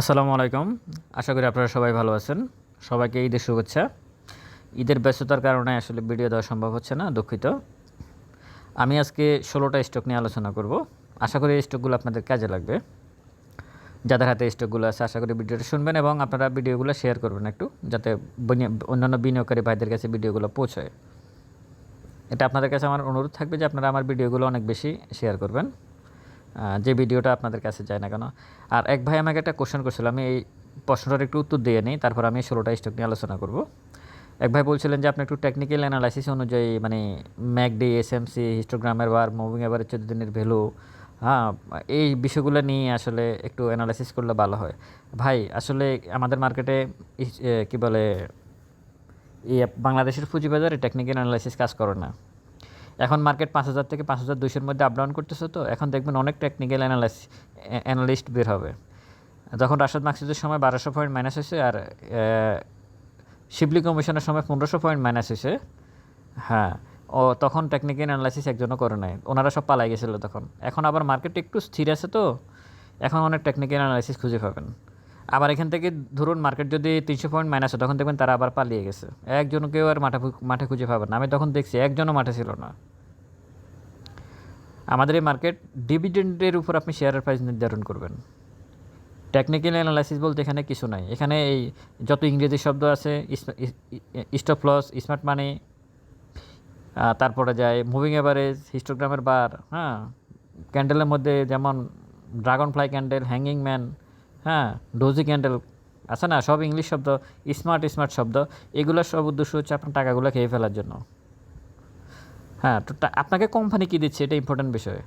আসসালামু আলাইকুম। আশা করি আপনারা সবাই ভালো আছেন। সবাইকে ঈদের শুভেচ্ছা। ঈদের ব্যস্ততার কারণে আসলে ভিডিও দেওয়া সম্ভব হচ্ছে না, দুঃখিত। আমি আজকে ষোলোটা স্টক নিয়ে আলোচনা করব। আশা করি এই স্টকগুলো আপনাদের কাজে লাগবে। যাদের হাতে স্টকগুলো আছে, আশা করি ভিডিওটা শুনবেন এবং আপনারা ভিডিওগুলো শেয়ার করবেন একটু, যাতে অন্যান্য বিনিয়োগকারী ভাইদের কাছে ভিডিওগুলো পৌঁছায়। এটা আপনাদের কাছে আমার অনুরোধ থাকবে যে আপনারা আমার ভিডিওগুলো অনেক বেশি শেয়ার করবেন। যে ভিডিওটা আপনাদের কাছে যায় না কেন। আর এক ভাই আমাকে একটা কোশ্চেন করছিল, আমি এই প্রশ্নটার একটু উত্তর দিয়ে নিই, তারপর আমি ষোলোটা স্টক নিয়ে আলোচনা করব। এক ভাই বলছিলেন যে, আপনি একটু টেকনিক্যাল অ্যানালাইসিস অনুযায়ী মানে ম্যাকডি এসএমসি হিস্টোগ্রামের বার মুভিং এভারেজ চোদ্দ দিনের ভ্যালু হ্যাঁ এই বিষয়গুলো নিয়ে আসলে একটু অ্যানালাইসিস করলে ভালো হয়। ভাই, আসলে আমাদের মার্কেটে কি বলে এই বাংলাদেশের পুঁজিবাজারে টেকনিক্যাল অ্যানালাইসিস কাজ করে না। এখন মার্কেট পাঁচ হাজার থেকে পাঁচ হাজার দুইশোর মধ্যে আপডাউন করতেছে তো, এখন দেখবেন অনেক টেকনিক্যাল অ্যানালাইস অ্যানালিস্ট বের হবে। যখন রাশাদ মাকসুদের সময় বারোশো পয়েন্ট মাইনাস হয়েছে আর শিবলি কমিশনের সময় পনেরোশো পয়েন্ট মাইনাস হয়েছে হ্যাঁ ও তখন টেকনিক্যাল অ্যানালাইসিস একজনও করে নাই, ওনারা সব পালাই গেছিল তখন। এখন আবার মার্কেট একটু স্থির আছে তো, এখন অনেক টেকনিক্যাল অ্যানালাইসিস খুঁজে পাবেন। আবার এখান থেকে ধরুন মার্কেট যদি তিনশো পয়েন্ট মাইনাস হয়, তখন দেখবেন তারা আবার পালিয়ে গেছে। একজনকেও আর মাঠে মাঠে খুঁজে পাবেন আমি তখন দেখছি একজনও মাঠে ছিল না। আমাদের এই মার্কেট ডিভিডেন্ডের উপর আপনি শেয়ারের প্রাইস নির্ধারণ করবেন। টেকনিক্যাল অ্যানালাইসিস বলতে এখানে কিছু নাই। এখানে এই যত ইংরেজি শব্দ আছে স্টপ লস স্মার্ট মানি তারপরে যায় মুভিং অ্যাভারেজ হিস্টোগ্রামের বার হ্যাঁ। ক্যান্ডেলের মধ্যে যেমন dragonfly candle hanging man হ্যাঁ ডোজি ক্যান্ডেল আছে না? সব ইংলিশ শব্দ স্মার্ট স্মার্ট শব্দ এগুলোর সব উদ্দেশ্য হচ্ছে আপনার টাকাগুলো খেয়ে ফেলার জন্য। হ্যাঁ তো আপনাকে কোম্পানি কী দিচ্ছে? এটা ইম্পর্টেন্ট বিষয়।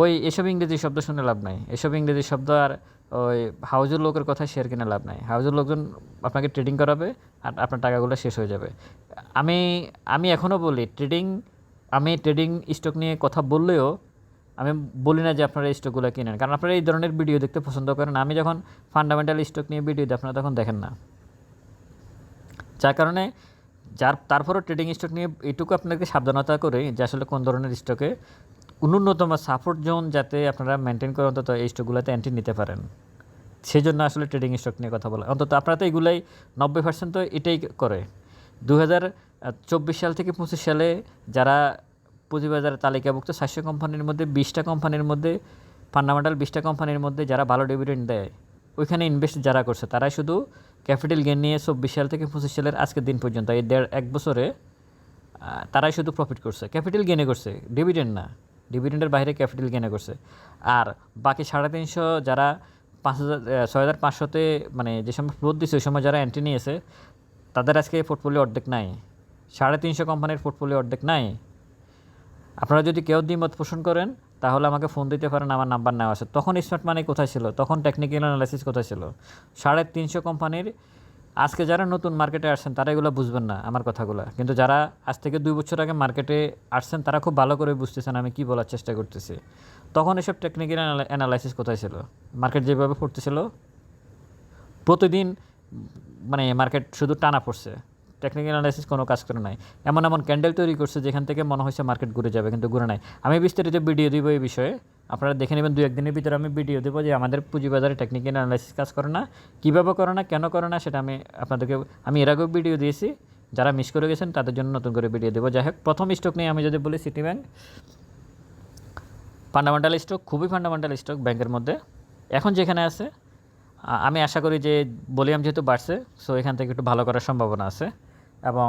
ওই এসব ইংরেজি শব্দ শুনে লাভ নাই। এসব ইংরেজি শব্দ আর ওই হাউজের লোকের কথা শেয়ার কিনে লাভ নাই। হাউজের লোকজন আপনাকে ট্রেডিং করাবে আর আপনার টাকাগুলো শেষ হয়ে যাবে। আমি আমি এখনও বলি ট্রেডিং আমি ট্রেডিং স্টক নিয়ে কথা বললেও আমি বলি না যে আপনারা স্টকগুলো কিনেন। কারণ আপনারা এই ধরনের ভিডিও দেখতে পছন্দ করেন আমি যখন ফান্ডামেন্টাল স্টক নিয়ে ভিডিও দিই, আপনারা তখন দেখেন না। যার কারণে যার, তারপরও ট্রেডিং স্টক নিয়ে এটুকু আপনাকে সাবধানতা করে যে আসলে কোন ধরনের স্টকে ন্যূনতম সাপোর্ট জোন যাতে আপনারা মেনটেন করে অন্তত এই স্টকগুলোতে এন্ট্রি নিতে পারেন। সেই জন্য আসলে ট্রেডিং স্টক নিয়ে কথা বলা। অন্তত আপনারা তো এগুলাই নব্বই পার্সেন্ট তো এটাই করে। দু চব্বিশ সাল থেকে পঁচিশ সালে যারা পুঁজিবাজারে তালিকাভুক্ত সাতশো কোম্পানির মধ্যে বিশটা কোম্পানির মধ্যে ফান্ডামেন্টাল বিশটা কোম্পানির মধ্যে যারা ভালো ডিভিডেন্ড দেয়, ওইখানে ইনভেস্ট যারা করছে, তারাই শুধু ক্যাপিটাল গেন নিয়ে চব্বিশ সাল থেকে পঁচিশ সালের আজকের দিন পর্যন্ত, এই দেড় এক বছরে তারাই শুধু প্রফিট করছে। ক্যাপিটাল গেনে করছে ডিভিডেন্ড না ডিভিডেন্ডের বাইরে ক্যাপিটাল গেনে করছে। আর বাকি সাড়ে তিনশো যারা পাঁচ হাজার ছয় হাজার পাঁচশোতে মানে যে সময় ফ্লোর দিচ্ছে ওই সময় যারা এন্ট্রি নিয়েছে, তাদের আজকে পোর্টফোলিও অর্ধেক নাই। সাড়ে তিনশো কোম্পানির পোর্টফোলিও অর্ধেক নাই। আপনারা যদি কেউ দ্বিমত পোষণ করেন, তাহলে আমাকে ফোন দিতে পারেন, আমার নাম্বার নেওয়া আছে। তখন স্মার্ট মানি কোথায় ছিল? তখন টেকনিক্যাল অ্যানালাইসিস কোথায় ছিল? সাড়ে তিনশো কোম্পানির আজকে যারা নতুন মার্কেটে আসছেন, তারা এগুলো বুঝবেন না, আমার কথাগুলো। কিন্তু যারা আজ থেকে দুই বছর আগে মার্কেটে আসছেন, তারা খুব ভালো করে বুঝতেছেন আমি কি বলার চেষ্টা করতেছি। তখন এসব টেকনিক্যাল অ্যানালাইসিস কোথায় ছিল? মার্কেট যেভাবে পড়তেছিল, প্রতিদিন মানে মার্কেট শুধু টানা পড়ছে। টেকনিক্যাল অ্যানালাইসিস কোনো কাজ করে নাই। এমন এমন ক্যান্ডেল তৈরি করছে যেখান থেকে মনে হয়েছে মার্কেট ঘুরে যাবে, কিন্তু ঘুরে নাই। আমি বিস্তারিত ভিডিও দিব এই বিষয়ে। আপনারা দেখে নেবেন দু একদিনের ভিতরে আমি ভিডিও দেবো যে আমাদের পুঁজিবাজারে টেকনিক্যাল অ্যানালাইসিস কাজ করে না, কীভাবে করে না, কেন করে না, সেটা আমি আপনাদেরকে, আমি এর আগেও ভিডিও দিয়েছি। যারা মিস করে গেছেন, তাদের জন্য নতুন করে ভিডিও দেবো। যাই হোক, প্রথম স্টক নিয়ে আমি যদি বলি সিটি ব্যাংক ফান্ডামেন্টাল স্টক খুবই ফান্ডামেন্টাল স্টক ব্যাংকের মধ্যে। এখন যেখানে আছে আমি আশা করি যে বলিয়াম যেহেতু বাড়ছে সো এখান থেকে একটু ভালো করার সম্ভাবনা আছে। এবং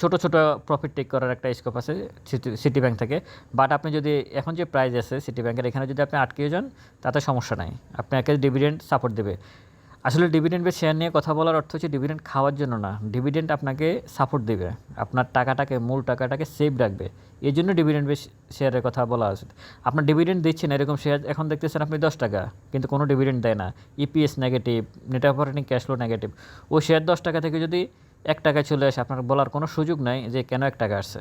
ছোট ছোট প্রফিট টেক করার একটা স্কোপ আছে সিটি ব্যাংক থেকে। বাট আপনি যদি, এখন যে প্রাইস আছে সিটি ব্যাংকের এখানে যদি আপনি আটকেও যান, তাতে সমস্যা নাই। আপনাকে ডিভিডেন্ড সাপোর্ট দেবে। আসলে ডিভিডেন্ড বেশ শেয়ার নিয়ে কথা বলার অর্থ হচ্ছে ডিভিডেন্ড খাওয়ার জন্য না। ডিভিডেন্ড আপনাকে সাপোর্ট দেবে। আপনার টাকাটাকে, মূল টাকাটাকে সেভ রাখবে। এই জন্য ডিভিডেন্ড বেশ শেয়ারের কথা বলা উচিত। আপনার ডিভিডেন্ড দিচ্ছেন এরকম শেয়ার এখন দেখতেছেন আপনি দশ টাকা, কিন্তু কোনো ডিভিডেন্ড দেয় না। EPS negative net operating cash flow negative ওই শেয়ার দশ টাকা থেকে যদি এক টাকায় চলে আসে আপনার বলার কোনো সুযোগ নাই যে কেন এক টাকা আসছে।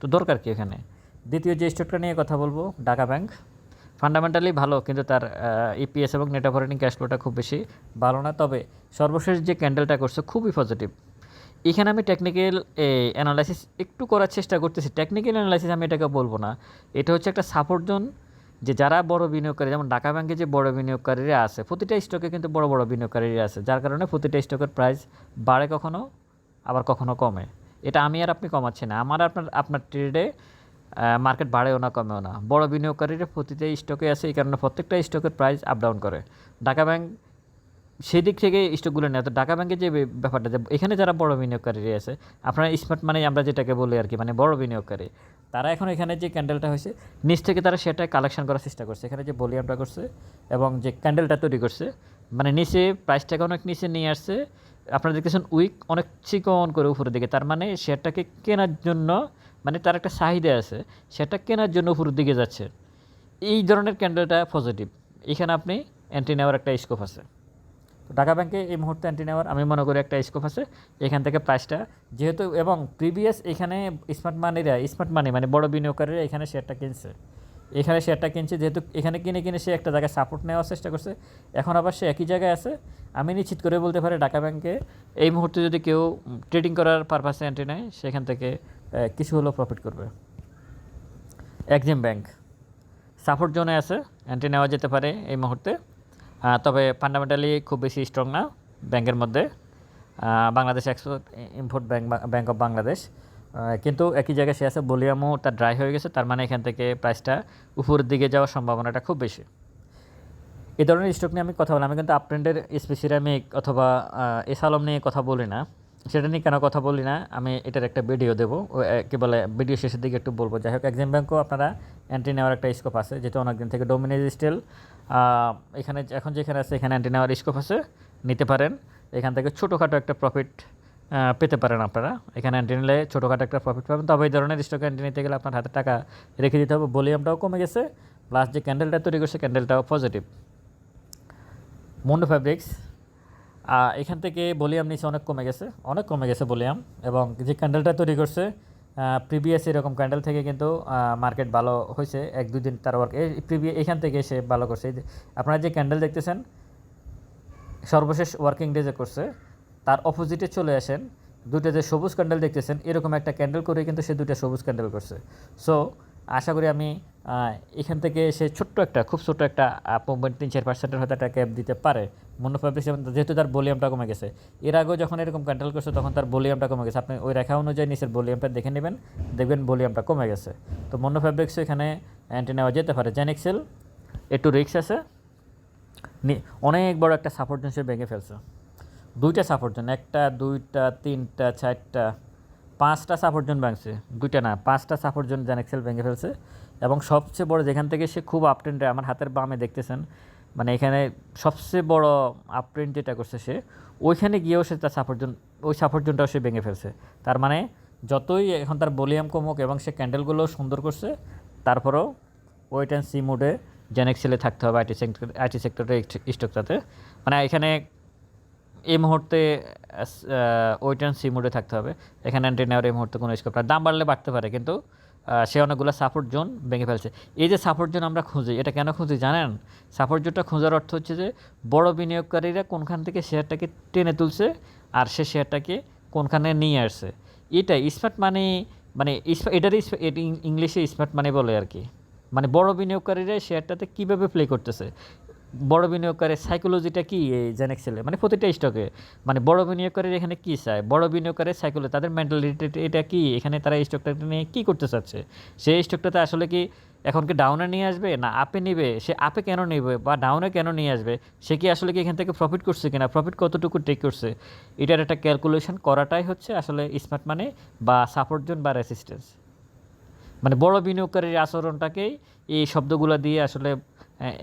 তো দরকার কি এখানে? দ্বিতীয় যে স্টকটা নিয়ে কথা বলব, ঢাকা ব্যাংক। ফান্ডামেন্টালি ভালো, কিন্তু তার ইপিএস এবং নেট অপারেটিং ক্যাশ ফ্লোটা খুব বেশি ভালো না। তবে সর্বশেষ যে ক্যান্ডেলটা করছে খুবই পজিটিভ এখানে আমি টেকনিক্যাল অ্যানালাইসিস একটু করার চেষ্টা করতেছি। টেকনিক্যাল অ্যানালাইসিস আমি এটাকে বলব না। এটা হচ্ছে একটা সাপোর্ট জোন যে যারা বড় বিনিয়োগকারী, যেমন ঢাকা ব্যাংকে যে বড় বিনিয়োগকারীরা আছে, প্রতিটা স্টকে কিন্তু বড় বড় বিনিয়োগকারীরা আছে। যার কারণে প্রতিটা স্টকের প্রাইস বাড়ে কখনো আবার কখনো কমে। এটা আমি আর আপনি কমাচ্ছি না। আমার আপনার আপনার ট্রেডে মার্কেট বাড়েও না, কমেও না। বড় বিনিয়োগকারীরা প্রতিটা স্টকে আছে, এই কারণে প্রত্যেকটা স্টকের প্রাইস আপ ডাউন করে। ঢাকা ব্যাংক সেই দিক থেকে স্টকগুলো নেয়। তো ঢাকা ব্যাংকের যে ব্যাপারটা যে, এখানে যারা বড় বিনিয়োগকারী আছে, আপনারা স্মার্ট মানে আমরা যেটাকে বলি আর কি মানে বড় বিনিয়োগকারী। তারা এখন এখানে যে ক্যান্ডেলটা হয়েছে, নিচ থেকে তারা সেটা কালেকশন করার চেষ্টা করছে। এখানে যে ভলিউমটা করছে এবং যে ক্যান্ডেলটা তৈরি করছে মানে নিচে প্রাইসটাকে অনেক নিচে নিয়ে আসছে। আপনারা দেখতেছেন উইক অনেক চিকন করে উপরের দিকে, তার মানে শেয়ারটাকে কেনার জন্য মানে তার একটা চাহিদা আছে, সেটা কেনার জন্য উপরের দিকে যাচ্ছে। এই ধরনের ক্যান্ডেলটা পজিটিভ এখানে আপনি অ্যান্টি নেওয়ার একটা স্কোপ আছে। তো ঢাকা ব্যাংকে এই মুহূর্তে অ্যান্টি নেওয়ার আমি মনে করি একটা স্কোপ আছে। এখান থেকে প্রাইসটা যেহেতু এবং প্রিভিয়াস এখানে স্মার্ট মানিরা স্মার্ট মানি মানে বড় বিনিয়োগকারীরা এখানে শেয়ারটা কিনছে। এখানে শেয়ারটা কিনছে, যেহেতু এখানে কিনে কিনে সে একটা জায়গায় সাপোর্ট নেওয়ার চেষ্টা করছে। এখন আবার সে একই জায়গায় আছে। আমি নিশ্চিত করে বলতে পারি ঢাকা ব্যাংকে এই মুহূর্তে যদি কেউ ট্রেডিং করার পারপাসে এন্ট্রি নেয়, সেখান থেকে কিছু হলেও প্রফিট করবে। EXIM bank. সাপোর্ট জোনে আছে এন্ট্রি নেওয়া যেতে পারে এই মুহূর্তে। তবে ফান্ডামেন্টালি খুব বেশি স্ট্রং না ব্যাংকের মধ্যে। Bangladesh export import bank bank of Bangladesh কিন্তু একই জায়গায় সে আছে বলিয়ামও তার ড্রাই হয়ে গেছে, তার মানে এখান থেকে প্রাইসটা উপরের দিকে যাওয়ার সম্ভাবনাটা খুব বেশি। এই ধরনের স্টক নিয়ে আমি কথা বলি আমি কিন্তু আপট্রেন্ডের স্পেসিরামিক অথবা এসালম নিয়ে কথা বলি না। সেটা নিয়ে কেন কথা বলি না, আমি এটার একটা ভিডিও দেবো কি বলে ভিডিও শেষের দিকে একটু বলব। যাই হোক এক্সাম ব্যাঙ্কও আপনারা এন্ট্রি নেওয়ার একটা স্কোপ আছে, যেটা অনেকদিন থেকে ডোমিনেজ স্টিল এখানে, এখন যেখানে আছে, এখানে এন্ট্রি নেওয়ার স্কোপ আছে, নিতে পারেন। এখান থেকে ছোটোখাটো একটা প্রফিট পেতে পারেন আপনারা। এখানে এন্ট্রি নিলে ছোটোখাটো একটা প্রফিট পাবেন। তবে এই ধরনের স্টক এন্ট্রি নিতে গেলে আপনার হাতে টাকা রেখে দিতে হবে। ভলিউমটাও কমে গেছে প্লাস যে ক্যান্ডেলটা তৈরি করছে ক্যান্ডেলটাও পজিটিভ মুন্ডো ফ্যাব্রিক্স এখান থেকে ভলিউম নিচে অনেক কমে গেছে, অনেক কমে গেছে ভলিউম এবং যে ক্যান্ডেলটা তৈরি করছে প্রিভিয়াস এরকম ক্যান্ডেল থেকে কিন্তু মার্কেট ভালো হয়েছে। এক, দুই দিন তার ওয়ার্ক প্রিভিয়াস এখান থেকে এসে ভালো করছে। আপনারা যে ক্যান্ডেল দেখতেছেন, সর্বশেষ ওয়ার্কিং ডে যে করছে তার অপোজিটে চলে আসেন। দুটো যে সবুজ ক্যান্ডেল দেখতেছেন, এরকম একটা ক্যান্ডেল করে কিন্তু সে দুটো সবুজ ক্যান্ডেল করছে। সো আশা করি আমি এখান থেকে সে ছোট্ট একটা, খুব ছোট্ট একটা মুভমেন্ট তিন চার পার্সেন্টের হয়তো একটা ক্যাপ দিতে পারে। মনোফাব্রিক্স যেহেতু তার ভলিউমটা কমে গেছে। এর আগেও যখন এরকম ক্যান্ডেল করছে, তখন তার ভলিউমটা কমে গেছে। আপনি ওই রেখা অনুযায়ী নিচের ভলিউমটা দেখে নেবেন, দেখবেন ভলিউমটা কমে গেছে। তো মনোফাব্রিক্সও এখানে অ্যান্টি নেওয়া যেতে পারে। জেনেক্সেল একটু রিক্স আছে। অনেক বড় একটা সাপোর্ট জোন সে ভেঙে ফেলছে। দুইটা সাপোর্ট জোন একটা, দুইটা, তিনটা, চারটা, পাঁচটা সাপোর্ট জোন ভাঙছে, দুইটা না, পাঁচটা সাপোর্ট জোন জেনেক্সেল ভেঙে ফেলছে। এবং সবচেয়ে বড় যেখান থেকে সে খুব আপট্রেন্ডে আমার হাতের বামে দেখতেছেন মানে এখানে সবচেয়ে বড় আপট্রেন্ড যেটা করছে সে, ওইখানে গিয়েও সে তার সাপোর্ট জোন ওই সাপোর্ট জোনটাও সে ভেঙে ফেলছে। তার মানে যতই এখন তার ভলিউম কমুক এবং সে ক্যান্ডেলগুলো সুন্দর করছে, তারপরেও ওয়েট অ্যান্ড সি মুডে জেনেক্সেলে থাকতে হবে আইটি সেক্টর আইটি সেক্টরে স্টকটাতে মানে এখানে এই মুহূর্তে ওয়েট অ্যান্ড সি মুডে থাকতে হবে। এখানে এন্ট্রি নেওয়ার এই মুহূর্তে কোনো স্কোপ দাম বাড়লে বাড়তে পারে, কিন্তু সে অনেকগুলো সাপোর্ট জোন ভেঙে ফেলছে। এই যে সাপোর্ট জোন আমরা খুঁজি, এটা কেন খুঁজি জানেন? সাপোর্ট জোনটা খোঁজার অর্থ হচ্ছে যে, বড় বিনিয়োগকারীরা কোনখান থেকে শেয়ারটাকে টেনে তুলছে আর সে শেয়ারটাকে কোনখানে নিয়ে আসছে। এটা স্মার্ট মানি মানে ইস- এটারই ইস- এটি ইং- ইংলিশে স্মার্ট মানি বলে আর কি। মানে বড় বিনিয়োগকারীরা শেয়ারটাতে কীভাবে প্লে করতেছে? বড় বিনিয়োগকারীর সাইকোলজিটা কি এই জেনেক্সেলে মানে প্রতিটা স্টকে মানে বড় বিনিয়োগকারীর এখানে কী চায়? বড় বিনিয়োগকারীর সাইকোলজি তাদের মেন্টালিটি এটা কি? এখানে তারা এই স্টকটা নিয়ে কী করতে চাচ্ছে? সেই স্টকটাতে আসলে কি এখন কি ডাউনে নিয়ে আসবে না আপে নিবে? সে আপে কেন নেবে বা ডাউনে কেন নিয়ে আসবে? সে কি আসলে কি এখান থেকে প্রফিট করছে কিনা? প্রফিট কতটুকু টেক করছে? এটার একটা ক্যালকুলেশন করাটাই হচ্ছে আসলে স্মার্ট মানে বা সাপোর্ট জোন বা রেসিস্টেন্স মানে বড় বিনিয়োগকারীর আচরণটাকেই এই শব্দগুলো দিয়ে আসলে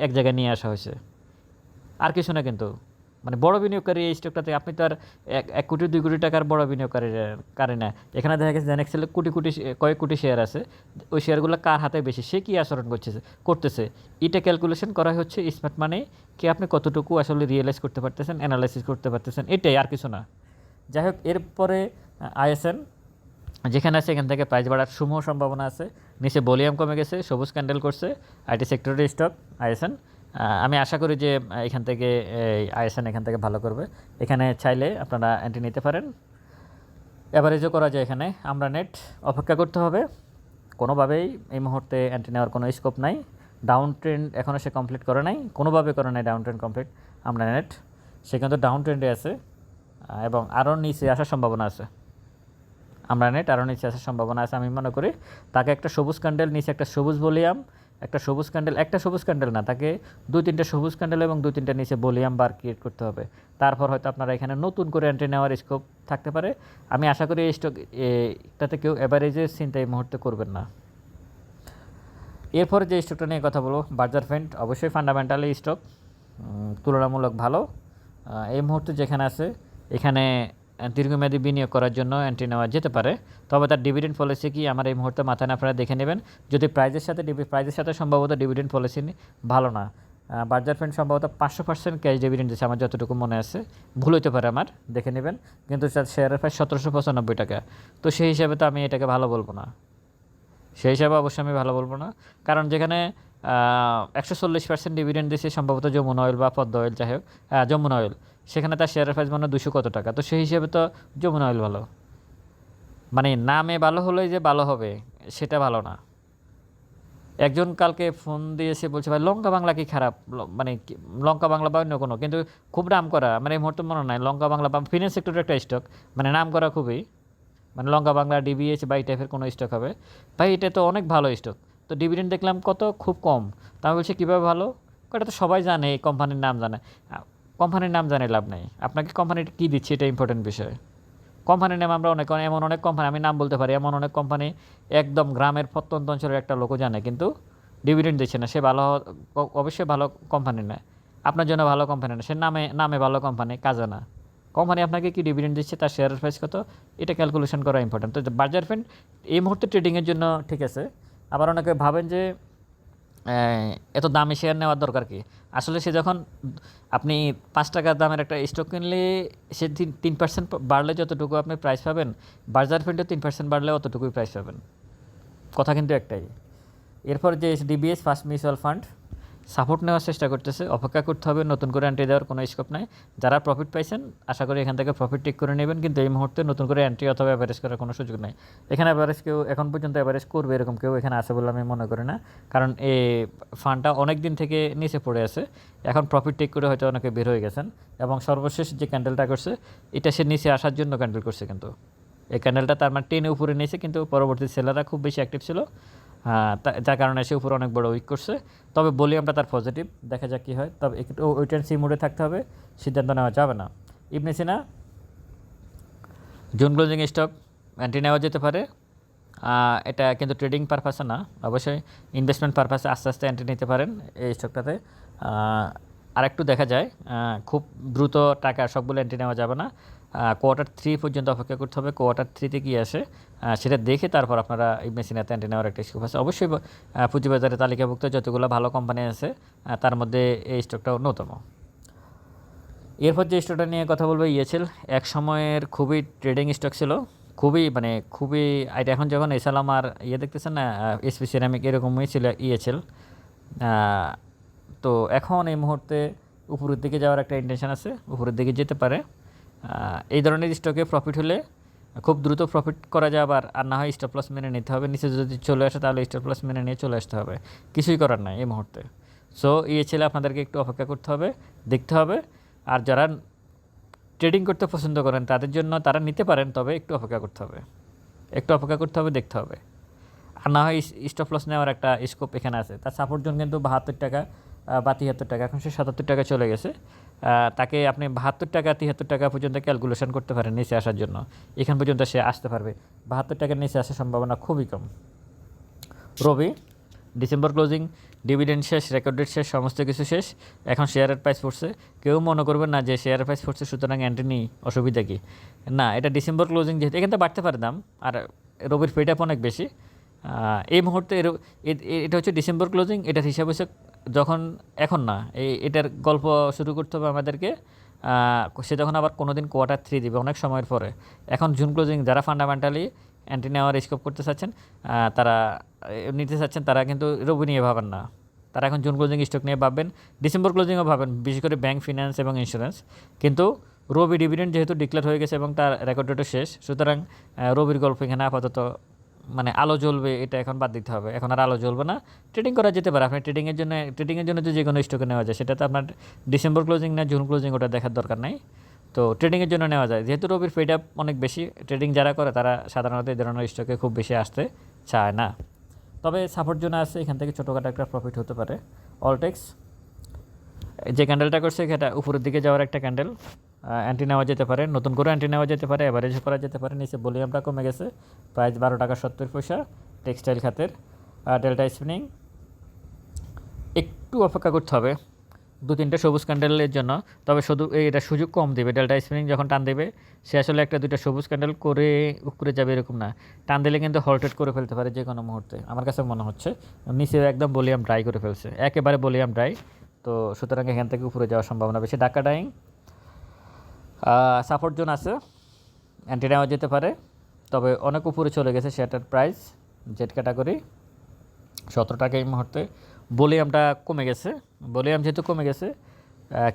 এক জায়গায় নিয়ে আসা হয়েছে। আর কিছু না কিন্তু। মানে বড় বিনিয়োগকারী এই স্টকটাতে আপনি তো আর এক এক কোটি, দুই কোটি টাকার বড় বিনিয়োগকারী কারে না। এখানে দেখা গেছে জেনেক্সেলে কোটি কোটি কয়েক কোটি শেয়ার আছে। ওই শেয়ারগুলো কার হাতে বেশি? সে কী আচরণ করছে, করতেছে? এটা ক্যালকুলেশন করা হচ্ছে স্মার্ট মানে কি আপনি কতটুকু আসলে রিয়েলাইজ করতে পারতেছেন অ্যানালাইসিস করতে পারতেছেন, এটাই আর কিছু না। যাই হোক, এরপরে আইএসএন যেখানে আছে এখান থেকে প্রাইস বাড়ার সমূহ সম্ভাবনা আছে। নিচে ভলিউম কমে গেছে, সবুজ ক্যান্ডেল করছে আইটি সেক্টরের স্টক আইএসএন আমি আশা করি যে এখান থেকে আইএসএন এখান থেকে ভালো করবে। এখানে চাইলে আপনারা অ্যান্টি নিতে পারেন। অ্যাভারেজও করা যায় এখানে। আমরা নেট অপেক্ষা করতে হবে। কোনোভাবেই এই মুহূর্তে অ্যান্টি নেওয়ার কোনো স্কোপ নাই। ডাউন ট্রেন্ড এখনও সে কমপ্লিট করে নাই। কোনোভাবে করে নাই ডাউন ট্রেন্ড কমপ্লিট আমরা নেট সে কিন্তু ডাউন ট্রেন্ডে আছে এবং আরও নিচে আসার সম্ভাবনা আছে। আমরা নেট আরও নিচে আসার সম্ভাবনা আছে, আমি মনে করি তাকে একটা সবুজ ক্যান্ডেল নিচে একটা সবুজ বলিয়াম, একটা সবুজ ক্যান্ডেল একটা সবুজ ক্যান্ডেল না, তাকে দুই তিনটা সবুজ ক্যান্ডেল এবং দুই তিনটা নিচে বলিয়াম বার ক্রিয়েট করতে হবে। তারপর হয়তো আপনারা এখানে নতুন করে এন্ট্রি নেওয়ার স্কোপ থাকতে পারে। আমি আশা করি এই স্টক কেউ অ্যাভারেজের চিন্তা এই মুহূর্তে করবেন না। এরপরে যে স্টকটা নিয়ে কথা বলব বার্জার ফেন্ট অবশ্যই ফান্ডামেন্টালি স্টক তুলনামূলক ভালো। এই মুহূর্তে যেখানে আছে, এখানে দীর্ঘমেয়াদী বিনিয়োগ করার জন্য এন্ট্রি নেওয়া যেতে পারে। তবে তার ডিভিডেন্ড পলিসি কি আমার এই মুহূর্তে মাথায় না আপনারা দেখে নেবেন। যদি প্রাইজের সাথে প্রাইজের সাথে সম্ভবত ডিভিডেন্ড পলিসি ভালো না। বার্জার ফ্রেন্ড সম্ভবত পাঁচশো পার্সেন্ট ক্যাশ ডিভিডেন্ড দিচ্ছে আমার যতটুকু মনে আছে। ভুল হতে পারে আমার, দেখে নেবেন। কিন্তু তার শেয়ারের প্রায় সতেরোশো পঁচানব্বই টাকা। তো সেই হিসাবে তো আমি এটাকে ভালো বলব না। সেই হিসাবে অবশ্যই আমি ভালো বলব না। কারণ যেখানে একশো চল্লিশ পার্সেন্ট ডিভিডেন্ড দিচ্ছে সম্ভবত যমুনা অয়েল বা পদ্ম অয়েল যাই হোক যমুনা অয়েল সেখানে তার শেয়ারের প্রাইস মানে দুশো কত টাকা? তো সেই হিসেবে তো যমুনা অয়েল ভালো। মানে নামে ভালো হলেই যে ভালো হবে, সেটা ভালো না। একজন কালকে ফোন দিয়েছে, বলছে, ভাই, লঙ্কা বাংলা কি খারাপ? মানে লঙ্কা বাংলা বা অন্য কোনো? কিন্তু খুব নাম করা মানে এই মুহূর্তে মনে নাই, লঙ্কা বাংলা বা ফিনান্স সেক্টরের একটা স্টক মানে নাম করা খুবই। মানে লঙ্কা বাংলা ডিবিএচ বা এই টাইপের কোনো স্টক হবে। ভাই, এটা তো অনেক ভালো স্টক তো ডিভিডেন্ড দেখলাম কত? খুব কম। তা আমি বলছি, কীভাবে ভালো? এটা তো সবাই জানে, এই কোম্পানির নাম জানে। কোম্পানির নাম জানে লাভ নেই। আপনাকে কোম্পানির কী দিচ্ছে এটা ইম্পর্টেন্ট বিষয়। কোম্পানির নাম আমরা অনেক, এমন অনেক কোম্পানি, আমি নাম বলতে পারি, এমন অনেক কোম্পানি একদম গ্রামের প্রত্যন্ত অঞ্চলের একটা লোকও জানে, কিন্তু ডিভিডেন্ড দিচ্ছে না। সে ভালো, অবশ্যই ভালো কোম্পানি না। আপনার জন্য ভালো কোম্পানি না। সে নামে নামে ভালো কোম্পানি, কাজে না। কোম্পানি আপনাকে কি ডিভিডেন্ড দিচ্ছে, তার শেয়ারের প্রাইস কত, এটা ক্যালকুলেশন করা ইম্পর্টেন্ট তো বাজার ফ্রেন্ড এই মুহূর্তে ট্রেডিংয়ের জন্য ঠিক আছে। আবার অনেকে ভাবেন যে এত দামি শেয়ার নেওয়ার দরকার কি? আসলে সে যখন আপনি পাঁচ টাকার দামের একটা স্টক কিনলে সে তিন তিন পার্সেন্ট বাড়লে যতটুকু আপনি প্রাইস পাবেন, বাজার ফিল্ডে তিন পার্সেন্ট বাড়লে অতটুকুই প্রাইস পাবেন। কথা কিন্তু একটাই। এরপর যে DBS first mutual fund support নেওয়ার চেষ্টা করতেছে, অপেক্ষা করতে হবে, নতুন করে এন্ট্রি দেওয়ার কোনো স্কোপ নাই। যারা প্রফিট পাইছেন, আশা করি এখান থেকে প্রফিট টেক করে নেবেন, কিন্তু এই মুহূর্তে নতুন করে এন্ট্রি অথবা অ্যাভারেজ করার কোনো সুযোগ নেই। এখানে অ্যাভারেজ কেউ এখন পর্যন্ত অ্যাভারেজ করবে এরকম কেউ এখানে আছে বলে আমি মনে করি না, কারণ এই ফান্ডটা অনেক দিন থেকে নিচে পড়ে আছে। এখন প্রফিট টেক করে হয়তো অনেকে বের হয়ে গেছেন, এবং সর্বশেষ যে ক্যান্ডেলটা করছে, এটা সে নিচে আসার জন্য ক্যান্ডেল করছে কিন্তু। এই ক্যান্ডেলটা তার মানে টেনে উপরে নিয়েছে, কিন্তু পরবর্তী সেলাররা খুব বেশি অ্যাক্টিভ ছিল। যার কারণে সে উপরে অনেক বড় উইক করছে। তবে ভলিউমটা তার পজিটিভ দেখা যাক কী হয়। তবে একটু ওয়েট অ্যান্ড সি মোডে থাকতে হবে, সিদ্ধান্ত নেওয়া যাবে না। Ibn Sina, June closing stock entry নেওয়া যেতে পারে। এটা কিন্তু ট্রেডিং পারপাসে না। অবশ্যই ইনভেস্টমেন্ট পারপাসে আস্তে আস্তে এন্ট্রি নিতে পারেন এই স্টকটাতে আর একটু দেখা যায় খুব দ্রুত টাকা সবগুলো এন্ট্রি নেওয়া যাবে না। কোয়ার্টার থ্রি পর্যন্ত অপেক্ষা করতে হবে। কোয়ার্টার থ্রিতে কী আসে? সেটা দেখে তারপর আপনারা ইবনে সিনাতে এন্ট্রি নেওয়ার একটা স্কোপ আছে। অবশ্যই পুঁজিবাজারে তালিকাভুক্ত যতগুলো ভালো কোম্পানি আছে তার মধ্যে এই স্টকটা অন্যতম। এরপর যে স্টকটা নিয়ে কথা বলব ইয়েছিল এক সময়ের খুবই ট্রেডিং স্টক ছিল। খুবই মানে খুবই এটা এখন যখন এসালাম আর ইয়ে দেখতেছেন না এসপি সিরামিক এরকমই ছিল ইয়েছিল তো এখন এই মুহূর্তে উপরের দিকে যাওয়ার একটা ইন্টেনশন আছে। উপরের দিকে যেতে পারে। এই ধরনের স্টকে প্রফিট হলে খুব দ্রুত প্রফিট করা যায়, আবার আর না হয় স্টপ লস মেনে নিতে হবে। নিচে যদি চলে আসে, তাহলে স্টপ লস মেনে নিয়ে চলে আসতে হবে। কিছুই করার নাই এই মুহূর্তে। সো ছেলে আপনাদেরকে একটু অপেক্ষা করতে হবে, দেখতে হবে। আর যারা ট্রেডিং করতে পছন্দ করেন, তাদের জন্য তারা নিতে পারেন, তবে একটু অপেক্ষা করতে হবে। একটু অপেক্ষা করতে হবে, দেখতে হবে। আর না হয় স্টপ লস নেওয়ার একটা স্কোপ এখানে আছে। তার সাপোর্ট জোন কিন্তু বাহাত্তর টাকা বা তিয়াত্তর টাকা, এখন সে সাতাত্তর টাকা চলে গেছে। তাকে আপনি বাহাত্তর টাকা তিয়াত্তর টাকা পর্যন্ত ক্যালকুলেশন করতে পারেন নিচে আসার জন্য। এখান পর্যন্ত সে আসতে পারবে। বাহাত্তর টাকার নিচে আসার সম্ভাবনা খুবই কম। রবি ডিসেম্বর ক্লোজিং ডিভিডেন্ড শেষ রেকর্ড ডেট শেষ, সমস্ত কিছু শেষ। এখন শেয়ারের প্রাইস পড়ছে। কেউ মনে করবেন না যে শেয়ারের প্রাইস পড়ছে, সুতরাং অ্যান্টনি অসুবিধা কি? না, এটা ডিসেম্বর ক্লোজিং যেহেতু, এখান থেকে বাড়তে পারে দাম, আর রবির পেট অনেক বেশি। এই মুহূর্তে এটা হচ্ছে ডিসেম্বর ক্লোজিং এটার হিসাব হচ্ছে যখন, এখন না, এই এটার গল্প শুরু করতে হবে আমাদেরকে। সে যখন আবার কোনো দিন কোয়ার্টার থ্রি দিবে, অনেক সময়ের পরে। এখন জুন ক্লোজিং যারা ফান্ডামেন্টালি অ্যান্টি নেওয়ার স্কোপ করতে চাচ্ছেন তারা নিতে চাচ্ছেন, তারা কিন্তু রবি নিয়ে ভাবেন না। তারা এখন জুন ক্লোজিং স্টক নিয়ে ভাববেন ডিসেম্বর ক্লোজিংও ভাবেন বিশেষ করে ব্যাংক ফিনান্স এবং ইন্স্যুরেন্স কিন্তু রবি ডিভিডেন্ড যেহেতু ডিক্লেয়ার হয়ে গেছে এবং তার রেকর্ড ডেটও শেষ, সুতরাং রবির গল্প এখানে আপাতত মানে আলো জ্বলবে, এটা এখন বাদ দিতে হবে। এখন আর আলো জ্বলবে না। ট্রেডিং করা যেতে পারে। আপনি ট্রেডিংয়ের জন্য ট্রেডিংয়ের জন্য যে কোনো স্টকে নেওয়া যায় সেটা তো আপনার ডিসেম্বর ক্লোজিং না জুন ক্লোজিং ওটা দেখার দরকার নাই। তো ট্রেডিংয়ের জন্য নেওয়া যায়। যেহেতু রবির ফেড আপ অনেক বেশি ট্রেডিং যারা করে তারা সাধারণত এই ধরনের স্টকে খুব বেশি আসতে চায় না। তবে সাপোর্ট জন্য আছে, এখান থেকে ছোটোখাটো একটা প্রফিট হতে পারে। অলটেক্স যে ক্যান্ডেলটা করছে, সেটা উপরের দিকে যাওয়ার একটা ক্যান্ডেল অ্যান্টি নেওয়া যেতে পারে, নতুন করে অ্যান্টি নেওয়া যেতে পারে অ্যাভারেজ করা যেতে পারে, নিচে ভলিউমটা কমে গেছে প্রাইস বারো টাকা সত্তর পয়সা টেক্সটাইল খাতের ডেল্টা স্পিনিং একটু অপেক্ষা করতে হবে, দু তিনটে সবুজ ক্যান্ডেলের জন্য, তবে শুধু এটা সুযোগ কম দেবে ডেল্টা স্পিনিং যখন টান দেবে, সে আসলে একটা দুইটা সবুজ ক্যান্ডেল করে, উপরে যাবে এরকম না। টান দিলে কিন্তু হল্টেড করে ফেলতে পারে যে কোনো মুহূর্তে, আমার কাছে মনে হচ্ছে। নিচে একদম ভলিউম ড্রাই করে ফেলছে, একেবারে ভলিউম ড্রাই তো সুতরাং এখান থেকে উপরে যাওয়ার সম্ভাবনা বেশি। ডাকা ডাইং সাপোর্ট জোন আছে। অ্যান্টি নেওয়া যেতে পারে। তবে অনেক উপরে চলে গেছে সেটার প্রাইস জেট ক্যাটাগরি সতেরো টাকা এই মুহূর্তে। ভলিউমটা কমে গেছে। ভলিউম যেহেতু কমে গেছে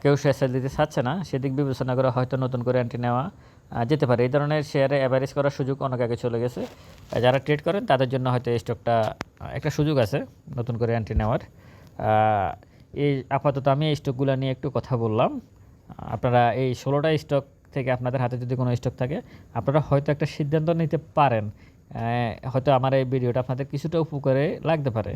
কেউ শেয়ার দিতে চাচ্ছে না। সেদিক বিবেচনা করে হয়তো নতুন করে অ্যান্টি নেওয়া যেতে পারে। এই ধরনের শেয়ারে অ্যাভারেজ করার সুযোগ অনেক আগে চলে গেছে। যারা ট্রেড করেন, তাদের জন্য হয়তো এই স্টকটা একটা সুযোগ আছে নতুন করে অ্যান্টি নেওয়ার। এই আপাতত আমি এই স্টকগুলো নিয়ে একটু কথা বললাম। আপনারা এই ষোলোটা স্টক থেকে আপনাদের হাতে যদি কোনো স্টক থাকে, আপনারা হয়তো একটা সিদ্ধান্ত নিতে পারেন হয়তো আমার এই ভিডিওটা আপনাদের কিছুটা উপকারে লাগতে পারে।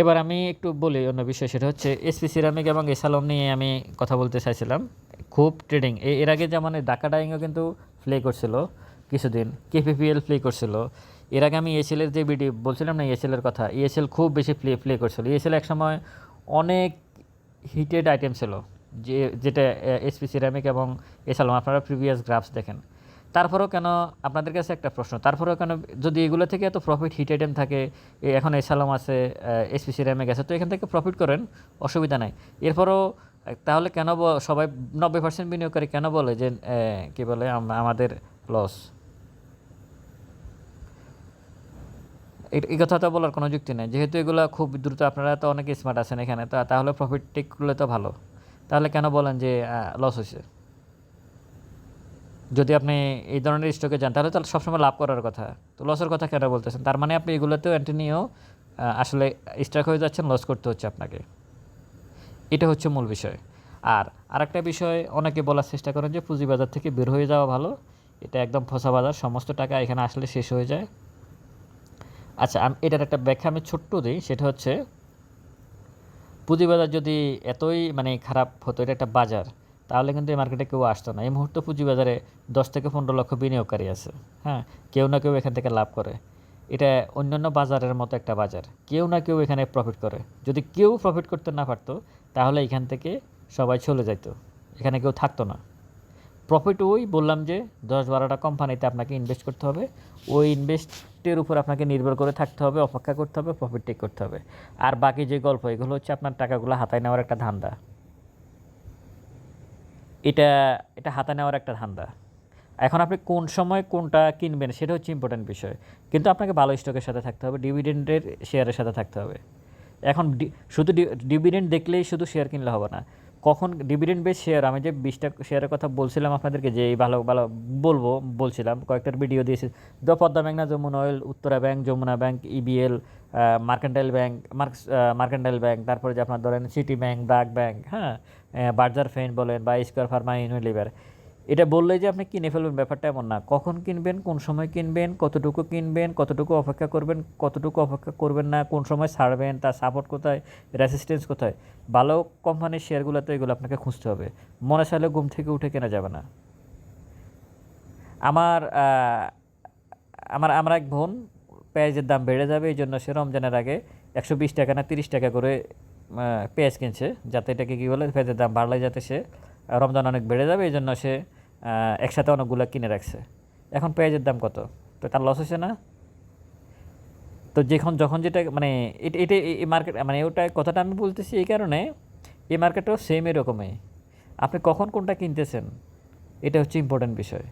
এবার আমি একটু বলি অন্য বিষয়, সেটা হচ্ছে এসপি সিরামিক এবং এসালম নিয়ে আমি কথা বলতে চাইছিলাম। খুব ট্রেডিং এর আগে যেমন ডাকা ডাইংও কিন্তু প্লে করছিল কিছুদিন কেপিপিএল প্লে করছিল। এর আগে আমি এসএলের যে ভিডিও বলছিলাম না এসএলের কথা ইএসএল খুব বেশি প্লে প্লে করছিল। ইএসএল এক সময় অনেক হিটেড আইটেম ছিল। যে, যেটা এসপি সিরামিক এবং এসালম আপনারা প্রিভিয়াস গ্রাফস দেখেন। তারপরেও কেন, আপনাদের কাছে একটা প্রশ্ন, তারপরেও কেন, যদি এগুলো থেকে এত প্রফিট হিট আইটেম থাকে এখন এসালাম আছে এসপি সিরামিক আছে, তো এখান থেকে প্রফিট করেন, অসুবিধা নাই। এরপরও তাহলে কেন সবাই নব্বই পার্সেন্ট বিনিয়োগকারী কেন বলে যে কি বলে আমাদের লস এই কথা তো বলার কোনো যুক্তি নেই। যেহেতু এগুলো খুব দ্রুত, আপনারা তো অনেক স্মার্ট আছেন এখানে, তা, তাহলে প্রফিট টেক করলে তো ভালো। তাহলে কেন বলেন যে লস হয়েছে? যদি আপনি এই ধরনের স্টকে যান, তাহলে তো সবসময় লাভ করার কথা। তো লসের কথা কেন বলতেছেন? তার মানে আপনি এগুলোতেও এন্ট্রি নিয়েও আসলে স্ট্রাক হয়ে যাচ্ছেন লস করতে হচ্ছে আপনাকে। এটা হচ্ছে মূল বিষয়। আর আরেকটা বিষয়, অনেকে বলার চেষ্টা করেন যে, পুঁজিবাজার থেকে বের হয়ে যাওয়া ভালো। এটা একদম ফসা বাজার, সমস্ত টাকা এখানে আসলে শেষ হয়ে যায়। আচ্ছা এটার একটা ব্যাখ্যা আমি ছোট্ট দিই, সেটা হচ্ছে পুঁজিবাজার যদি এতই মানে খারাপ হতো, এটা একটা বাজার, তাহলে কিন্তু এই মার্কেটে কেউ আসতো না। এই মুহূর্তে পুঁজিবাজারে দশ থেকে পনেরো লক্ষ বিনিয়োগকারী আছে হ্যাঁ? কেউ না কেউ এখান থেকে লাভ করে। এটা অন্যান্য বাজারের মতো একটা বাজার। কেউ না কেউ এখানে প্রফিট করে। যদি কেউ প্রফিট করতে না পারতো, তাহলে এখান থেকে সবাই চলে যাইতো। এখানে কেউ থাকতো না। প্রফিট ওই বললাম যে দশ বারোটা কোম্পানিতে আপনাকে ইনভেস্ট করতে হবে। ওই ইনভেস্টের উপর আপনাকে নির্ভর করে থাকতে হবে, অপেক্ষা করতে হবে প্রফিট টেক করতে হবে। আর বাকি যে গল্প, এগুলো হচ্ছে আপনার টাকাগুলো হাতায় নেওয়ার একটা ধান্দা। এটা এটা হাতে নেওয়ার একটা ধান্দা। এখন আপনি কোন সময় কোনটা কিনবেন সেটা হচ্ছে ইম্পর্ট্যান্ট বিষয়। কিন্তু আপনাকে ভালো স্টকের সাথে থাকতে হবে ডিভিডেন্ডের শেয়ারের সাথে থাকতে হবে। এখন শুধু ডিভিডেন্ড দেখলেই শুধু শেয়ার কিনলে হবে না। কখন ডিভিডেন্ড বেস শেয়ার আমি যে বিশটা শেয়ারের কথা বলছিলাম আপনাদেরকে, যে এই ভালো ভালো বলব, বলছিলাম কয়েকটার ভিডিও দিয়েছি। দ পদ্মা ব্যাংক না Jamuna oil Uttara bank, Jamuna bank EBL Mercantile bank marks mercantile bank, তারপরে যে আপনার ধরেন সিটি ব্যাংক ব্রাক ব্যাংক হ্যাঁ বার্জার ফেন বলেন বা স্কোয়ার ফার্মা ইউনিলিভার এটা বললেই যে আপনি কিনে ফেলবেন, ব্যাপারটা এমন না। কখন কিনবেন, কোন সময় কিনবেন, কতটুকু কিনবেন, কতটুকু অপেক্ষা করবেন, কতটুকু অপেক্ষা করবেন না, কোন সময় ছাড়বেন, তার সাপোর্ট কোথায় রেসিস্টেন্স কোথায়, ভালো কোম্পানির শেয়ারগুলোতে এগুলো আপনাকে খুঁজতে হবে। মনে চাইলে ঘুম থেকে উঠে কেনা যাবে না। আমার আমার আমার এক বোন পেঁয়াজের দাম বেড়ে যাবে, এই জন্য সে রমজানের আগে একশো বিশ টাকা না তিরিশ টাকা করে পেঁয়াজ কিনছে। যাতে এটাকে কী বলে, পেঁয়াজের দাম বাড়লে যাতে সে রমজান অনেক বেড়ে যাবে, এই জন্য সে একসাথে অনেকগুলো কিনে রাখছে। এখন পেঁয়াজের দাম কত? তো তার লস হচ্ছে না? তো যখন যখন যেটা মানে এটা এটা এই মার্কেট মানে ওটা কথাটা আমি বলতেছি এই কারণে এই মার্কেটটাও সেম এরকমই। আপনি কখন কোনটা কিনতেছেন, এটা হচ্ছে ইম্পর্ট্যান্ট বিষয়।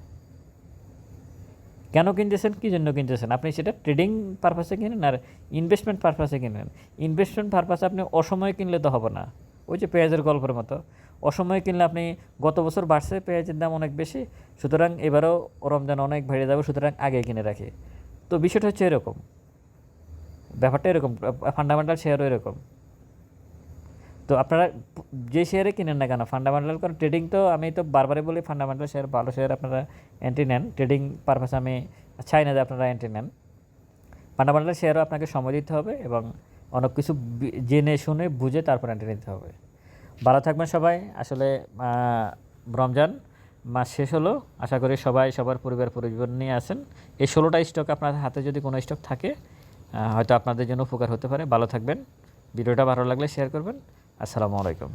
কেন কিনতেছেন, কী জন্য কিনতেছেন? আপনি সেটা ট্রেডিং পারপাসে কিনেন আর ইনভেস্টমেন্ট পারপাসে কিনেন। ইনভেস্টমেন্ট পারপাসে আপনি অসময়ে কিনলে তো হবে না। ওই যে পেঁয়াজের গল্পের মতো। অসময়ে কিনলে আপনি গত বছর বাড়ছে, পেঁয়াজের দাম অনেক বেশি, সুতরাং এবারও রমজান অনেক বেড়ে যাবে, সুতরাং আগে কিনে রাখি। তো বিষয়টা হচ্ছে এরকম। ব্যাপারটা এরকম ফান্ডামেন্টাল শেয়ারও এরকম। তো আপনারা যে শেয়ারে কিনেন না কেন ফান্ডামেন্টাল কারণ ট্রেডিং তো আমি তো বারবারই বলি ফান্ডামেন্টাল শেয়ার ভালো শেয়ার আপনারা এন্ট্রি নেন। ট্রেডিং পারপাস আমি চাই না যে আপনারা এন্ট্রি নেন। ফান্ডামেন্টাল শেয়ারও আপনাকে সময় দিতে হবে এবং অনেক কিছু জেনে শুনে বুঝে তারপর এন্ট্রি নিতে হবে। ভালো থাকবেন সবাই। আসলে রমজান মাস শেষ হলো। আশা করি সবাই সবার পরিবার পরিজন নিয়ে আসেন এই ষোলোটা স্টক আপনার হাতে যদি কোনো স্টক থাকে হয়তো আপনাদের জন্য উপকার হতে পারে। ভালো থাকবেন। ভিডিওটা ভালো লাগলে শেয়ার করবেন। আসসালামু আলাইকুম।